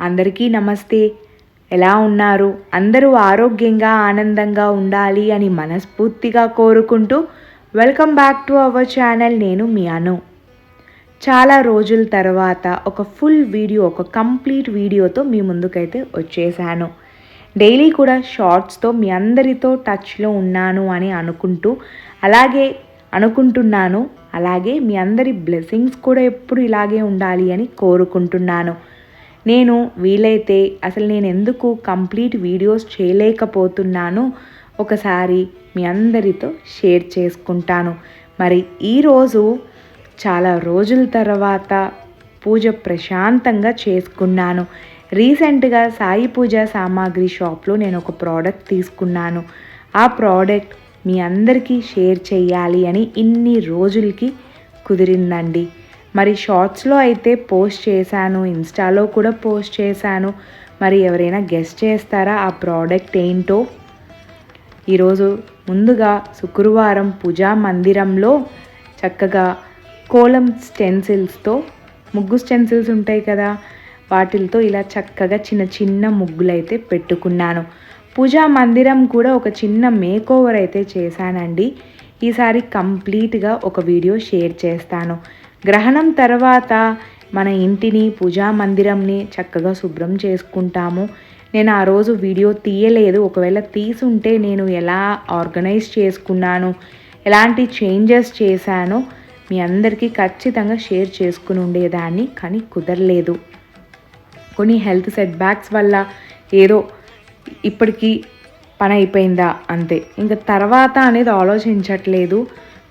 అందరికీ నమస్తే. ఎలా ఉన్నారు? అందరూ ఆరోగ్యంగా ఆనందంగా ఉండాలి అని మనస్ఫూర్తిగా కోరుకుంటూ welcome back to our channel. నేను మీ అను. చాలా రోజుల తర్వాత ఒక ఫుల్ వీడియో ఒక కంప్లీట్ వీడియోతో మీ ముందుకైతే వచ్చేసాను. డైలీ కూడా షార్ట్స్తో మీ అందరితో టచ్లో ఉన్నాను అని అనుకుంటూ అలాగే అనుకుంటున్నాను. అలాగే మీ అందరి బ్లెస్సింగ్స్ కూడా ఎప్పుడు ఇలాగే ఉండాలి అని కోరుకుంటున్నాను. నేను వీలైతే అసలు నేను ఎందుకు కంప్లీట్ వీడియోస్ చేయలేకపోతున్నాను? ఒకసారి మీ అందరితో షేర్ చేసుకుంటాను. మరి ఈరోజు చాలా రోజుల తర్వాత పూజ ప్రశాంతంగా చేసుకున్నాను. రీసెంట్గా సాయి పూజ సామాగ్రి షాప్లో నేను ఒక ప్రోడక్ట్ తీసుకున్నాను. ఆ ప్రోడక్ట్ మీ అందరికీ షేర్ చేయాలి అని ఇన్ని రోజులకి కుదిరిందండి. మరి షార్ట్స్లో అయితే పోస్ట్ చేశాను ఇన్స్టాలో కూడా పోస్ట్ చేశాను. మరి ఎవరైనా గెస్ట్ చేస్తారా? ఆ ప్రోడక్ట్ ఏంటో? ఈరోజు ముందుగా శుక్రవారం పూజా మందిరంలో చక్కగా కోలం స్టెన్సిల్స్తో ముగ్గు స్టెన్సిల్స్ ఉంటాయి కదా వాటిలతో ఇలా చక్కగా చిన్న చిన్న ముగ్గులు అయితే పెట్టుకున్నాను. పూజా మందిరం కూడా ఒక చిన్న మేక్ ఓవర్ అయితే చేశానండి. ఈసారి కంప్లీట్గా ఒక వీడియో షేర్ చేస్తాను. గ్రహణం తర్వాత మన ఇంటిని పూజా మందిరంని చక్కగా శుభ్రం చేసుకుంటాము. నేను ఆ రోజు వీడియో తీయలేదు. ఒకవేళ తీసుంటే నేను ఎలా ఆర్గనైజ్ చేసుకున్నాను ఎలాంటి చేంజెస్ చేశానో మీ అందరికీ ఖచ్చితంగా షేర్ చేసుకుని ఉండేదాన్ని కానీ కుదరలేదు. కొన్ని హెల్త్ సెట్ బ్యాక్స్ వల్ల ఏదో ఇప్పటికీ పని అయిపోయిందా అంతే. ఇంకా తర్వాత అనేది ఆలోచించట్లేదు.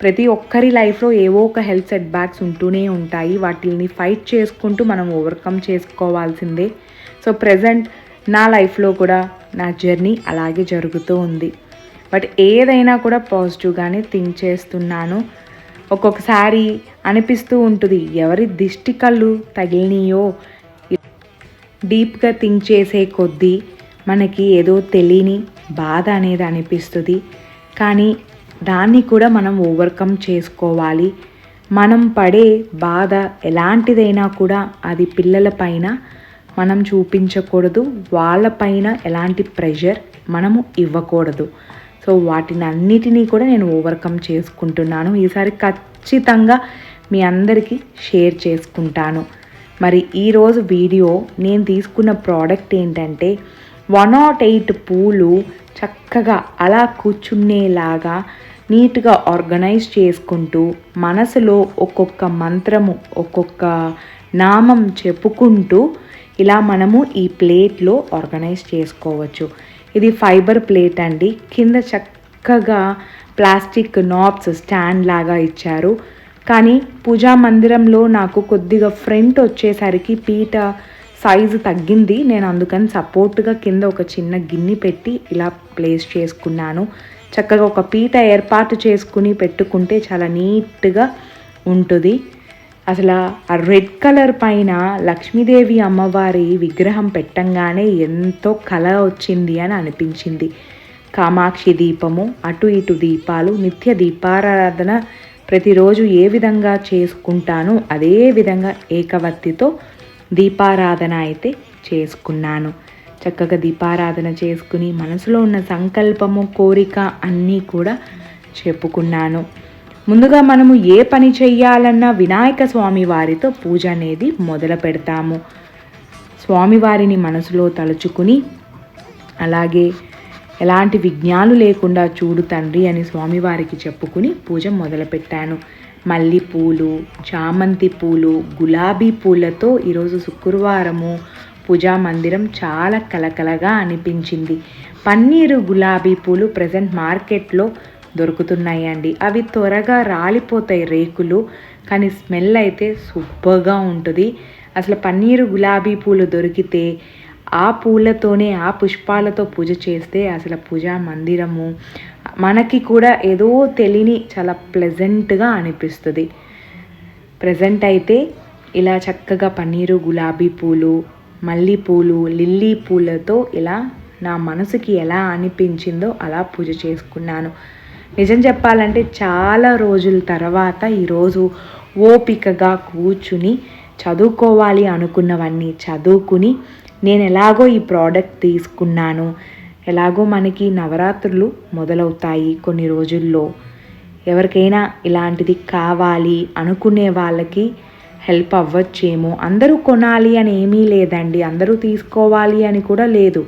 ప్రతి ఒక్కరి లైఫ్లో ఏవో ఒక హెల్త్ సెట్ బ్యాక్స్ ఉంటూనే ఉంటాయి. వాటిని ఫైట్ చేసుకుంటూ మనం ఓవర్కమ్ చేసుకోవాల్సిందే. సో ప్రజెంట్ నా లైఫ్లో కూడా నా జర్నీ అలాగే జరుగుతూ ఉంది. బట్ ఏదైనా కూడా పాజిటివ్గానే థింక్ చేస్తున్నాను. ఒక్కొక్కసారి అనిపిస్తూ ఉంటుంది ఎవరి దిష్టి కళ్ళు తగిలినయో? డీప్గా థింక్ చేసే కొద్దీ మనకి ఏదో తెలియని బాధ అనేది అనిపిస్తుంది. కానీ దాన్ని కూడా మనం ఓవర్కమ్ చేసుకోవాలి. మనం పడే బాధ ఎలాంటిదైనా కూడా అది పిల్లలపైన మనం చూపించకూడదు. వాళ్ళపైన ఎలాంటి ప్రెషర్ మనము ఇవ్వకూడదు. సో వాటిని అన్నిటినీ కూడా నేను ఓవర్కమ్ చేసుకుంటున్నాను. ఈసారి ఖచ్చితంగా మీ అందరికీ షేర్ చేసుకుంటాను. మరి ఈరోజు వీడియో నేను తీసుకున్న ప్రోడక్ట్ ఏంటంటే వన్ నాట్ ఎయిట్ పూలు చక్కగా అలా కూర్చునేలాగా నీట్గా ఆర్గనైజ్ చేసుకుంటూ మనసులో ఒక్కొక్క మంత్రము ఒక్కొక్క నామం చెప్పుకుంటూ ఇలా మనము ఈ ప్లేట్లో ఆర్గనైజ్ చేసుకోవచ్చు. ఇది ఫైబర్ ప్లేట్ అండి. కింద చక్కగా ప్లాస్టిక్ నాబ్స్ స్టాండ్ లాగా ఇచ్చారు. కానీ పూజా మందిరంలో నాకు కొద్దిగా ఫ్రంట్ వచ్చేసరికి పీట సైజు తగ్గింది. నేను అందుకని సపోర్ట్గా కింద ఒక చిన్న గిన్నె పెట్టి ఇలా ప్లేస్ చేసుకున్నాను. చక్కగా ఒక పీట ఏర్పాటు చేసుకుని పెట్టుకుంటే చాలా నీట్గా ఉంటుంది. అసలు ఆ రెడ్ కలర్ పైన లక్ష్మీదేవి అమ్మవారి విగ్రహం పెట్టంగానే ఎంతో కళ వచ్చింది అని అనిపించింది. కామాక్షి దీపము అటు ఇటు దీపాలు నిత్య దీపారాధన ప్రతిరోజు ఏ విధంగా చేసుకుంటానో అదే విధంగా ఏకవత్తితో దీపారాధన అయితే చేసుకున్నాను. చక్కగా దీపారాధన చేసుకుని మనసులో ఉన్న సంకల్పము కోరిక అన్నీ కూడా చెప్పుకున్నాను. ముందుగా మనము ఏ పని చెయ్యాలన్నా వినాయక స్వామి వారితో పూజ అనేది మొదలు పెడతాము. స్వామివారిని మనసులో తలుచుకుని అలాగే ఎలాంటి విజ్ఞాలు లేకుండా చూడు తండ్రి అని స్వామివారికి చెప్పుకుని పూజ మొదలుపెట్టాను మల్లి పూలు చామంతి పూలు గులాబీ పూలతో ఈరోజు శుక్రవారము పూజా మందిరం చాలా కలకలగా అనిపించింది. పన్నీరు గులాబీ పూలు ప్రజెంట్ మార్కెట్లో దొరుకుతున్నాయి అండి అవి త్వరగా రాలిపోతాయి రేకులు కానీ స్మెల్ అయితే సూపర్గా ఉంటుంది. అసలు పన్నీరు గులాబీ పూలు దొరికితే ఆ పూలతోనే ఆ పుష్పాలతో పూజ చేస్తే అసలు పూజా మందిరము మనకి కూడా ఏదో తెలియని చాలా ప్లెజెంట్గా అనిపిస్తుంది. ప్రజెంట్ అయితే ఇలా చక్కగా పన్నీరు గులాబీ పూలు మల్లెపూలు లిల్లీ పూలతో ఇలా నా మనసుకి ఎలా అనిపించిందో అలా పూజ చేసుకున్నాను. నిజం చెప్పాలంటే చాలా రోజుల తర్వాత ఈరోజు ఓపికగా కూర్చుని చదువుకోవాలి అనుకున్నవన్నీ చదువుకుని నేను ఎలాగో ఈ ప్రోడక్ట్ తీసుకున్నాను. ఎలాగో మనకి నవరాత్రులు మొదలవుతాయి కొన్ని రోజుల్లో. ఎవరికైనా ఇలాంటిది కావాలి అనుకునే వాళ్ళకి హెల్ప్ అవ్వచ్చేమో. అందరూ కొనాలి అని ఏమీ లేదండి. అందరూ తీసుకోవాలి అని కూడా లేదు.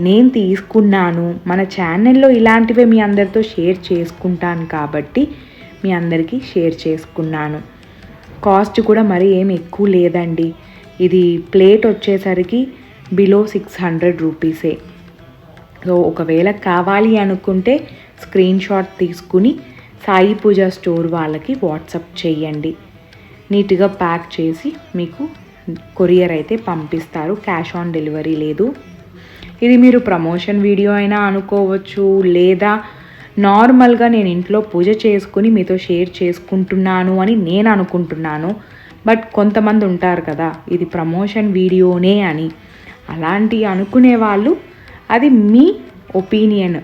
నేను తీసుకున్నాను. మన ఛానల్లో ఇలాంటివే మీ అందరితో షేర్ చేసుకుంటాను కాబట్టి మీ అందరికీ షేర్ చేసుకున్నాను. కాస్ట్ కూడా మరి ఏం ఎక్కువ లేదండి. ఇది ప్లేట్ వచ్చేసరికి బిలో సిక్స్ హండ్రెడ్ రూపీసే. సో ఒకవేళ కావాలి అనుకుంటే స్క్రీన్ షాట్ తీసుకుని సాయి పూజ స్టోర్ వాళ్ళకి వాట్సప్ చేయండి. నీట్గా ప్యాక్ చేసి మీకు కొరియర్ అయితే పంపిస్తారు. క్యాష్ ఆన్ డెలివరీ లేదు. ఇది మీరు ప్రమోషన్ వీడియో అయినా అనుకోవచ్చు లేదా నార్మల్గా నేను ఇంట్లో పూజ చేసుకుని మీతో షేర్ చేసుకుంటున్నాను అని నేను అనుకుంటున్నాను. బట్ కొంతమంది ఉంటారు కదా ఇది ప్రమోషన్ వీడియోనే అని. అలాంటి అనుకునే వాళ్ళు అది మీ ఒపీనియన్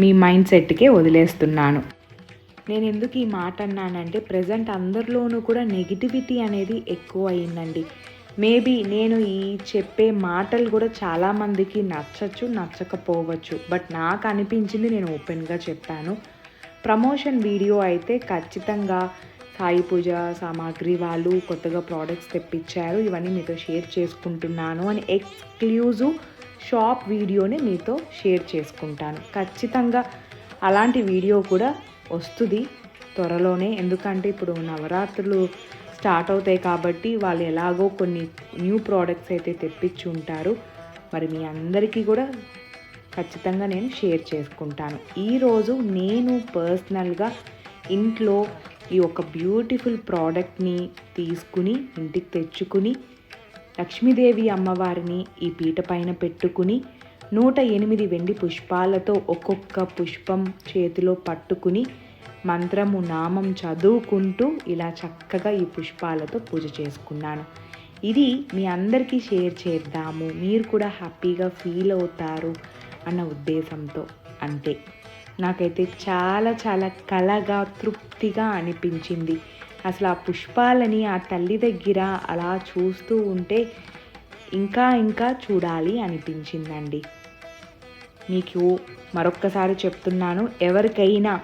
మీ మైండ్ సెట్కే వదిలేస్తున్నాను. నేను ఎందుకు ఈ మాట అన్నానంటే ప్రజెంట్ అందరిలోనూ కూడా నెగిటివిటీ అనేది ఎక్కువ అయిందండి మేబీ నేను ఈ చెప్పే మాటలు కూడా చాలామందికి నచ్చచ్చు నచ్చకపోవచ్చు. బట్ నాకు అనిపించింది నేను ఓపెన్గా చెప్పాను. ప్రమోషన్ వీడియో అయితే ఖచ్చితంగా సాయి పూజ సామాగ్రి వాళ్ళు కొత్తగా ప్రోడక్ట్స్ తెప్పించారు. ఇవన్నీ మీతో షేర్ చేసుకుంటున్నాను అని ఎక్స్క్లూజివ్ షాప్ వీడియోని మీతో షేర్ చేసుకుంటాను. ఖచ్చితంగా అలాంటి వీడియో కూడా వస్తుంది త్వరలోనే. ఎందుకంటే ఇప్పుడు నవరాత్రులు స్టార్ట్ అవుతాయి కాబట్టి వాళ్ళు ఎలాగో కొన్ని న్యూ ప్రోడక్ట్స్ అయితే తెప్పించి ఉంటారు. మరి మీ అందరికీ కూడా ఖచ్చితంగా నేను షేర్ చేసుకుంటాను. ఈరోజు నేను పర్సనల్గా ఇంట్లో ఈ ఒక బ్యూటిఫుల్ ప్రోడక్ట్ని తీసుకుని ఇంటికి తెచ్చుకుని లక్ష్మీదేవి అమ్మవారిని ఈ పీట పైన పెట్టుకుని నూట ఎనిమిది వెండి పుష్పాలతో ఒక్కొక్క పుష్పం చేతిలో పట్టుకుని మంత్రము నామం చదువుకుంటూ ఇలా చక్కగా ఈ పుష్పాలతో పూజ చేసుకున్నాను. ఇది మీ అందరికీ షేర్ చేద్దాము. మీరు కూడా హ్యాపీగా ఫీల్ అవుతారు అన్న ఉద్దేశంతో అంతే. నాకైతే చాలా చాలా కలగా తృప్తిగా అనిపించింది. అసలు ఆ పుష్పాలని ఆ తల్లి దగ్గర అలా చూస్తూ ఉంటే ఇంకా ఇంకా చూడాలి అనిపించిందండి. మీకు మరొక్కసారి చెప్తున్నాను ఎవరికైనా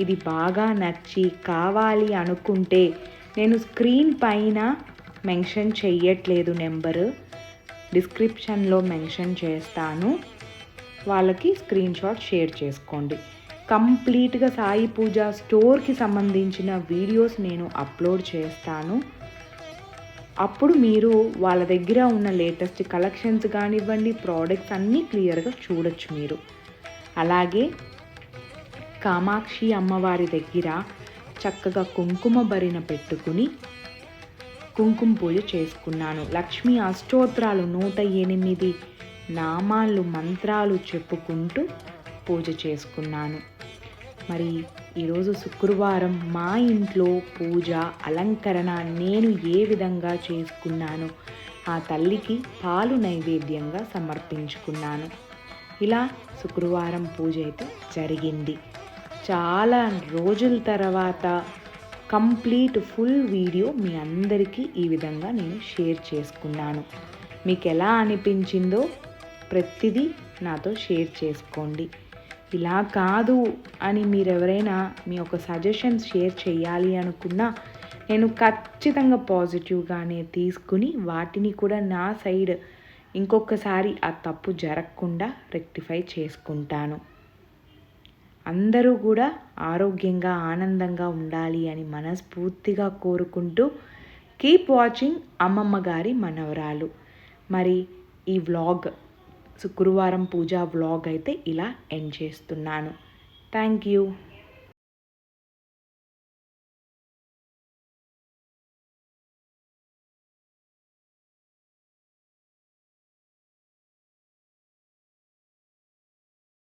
ఇది బాగా నచ్చి కావాలి అనుకుంటే నేను స్క్రీన్ పైన మెన్షన్ చెయ్యట్లేదు నెంబరు. డిస్క్రిప్షన్లో మెన్షన్ చేస్తాను. వాళ్ళకి స్క్రీన్ షాట్ షేర్ చేసుకోండి. కంప్లీట్గా సాయి పూజ స్టోర్కి సంబంధించిన వీడియోస్ నేను అప్లోడ్ చేస్తాను. అప్పుడు మీరు వాళ్ళ దగ్గర ఉన్న లేటెస్ట్ కలెక్షన్స్ కానివ్వండి ప్రోడక్ట్స్ అన్నీ క్లియర్గా చూడొచ్చు మీరు. అలాగే కామాక్షి అమ్మవారి దగ్గర చక్కగా కుంకుమ బరిన పెట్టుకుని కుంకుమ పూజ చేసుకున్నాను. లక్ష్మీ అష్టోత్రాలు నూట ఎనిమిది నామాలు మంత్రాలు చెప్పుకుంటూ పూజ చేసుకున్నాను. మరి ఈరోజు శుక్రవారం మా ఇంట్లో పూజ అలంకరణ నేను ఏ విధంగా చేసుకున్నాను? ఆ తల్లికి పాలు నైవేద్యంగా సమర్పించుకున్నాను. ఇలా శుక్రవారం పూజ అయితే జరిగింది. చాలా రోజుల తర్వాత కంప్లీట్ ఫుల్ వీడియో మీ అందరికీ ఈ విధంగా నేను షేర్ చేసుకున్నాను. మీకు ఎలా అనిపించిందో ప్రతిదీ నాతో షేర్ చేసుకోండి. ఇలా కాదు అని మీరు ఎవరైనా మీ యొక్క సజెషన్స్ షేర్ చేయాలి అనుకున్నా నేను ఖచ్చితంగా పాజిటివ్గానే తీసుకుని వాటిని కూడా నా సైడ్ ఇంకొకసారి ఆ తప్పు జరగకుండా రెక్టిఫై చేసుకుంటాను. అందరూ కూడా ఆరోగ్యంగా ఆనందంగా ఉండాలి అని మనస్ఫూర్తిగా కోరుకుంటూ కీప్ వాచింగ్ అమ్మమ్మ గారి మనవరాలు. మరి ఈ వ్లాగ్ శుక్రవారం పూజా వ్లాగ్ అయితే ఇలా ఎండ్ చేస్తున్నాను. Thank you.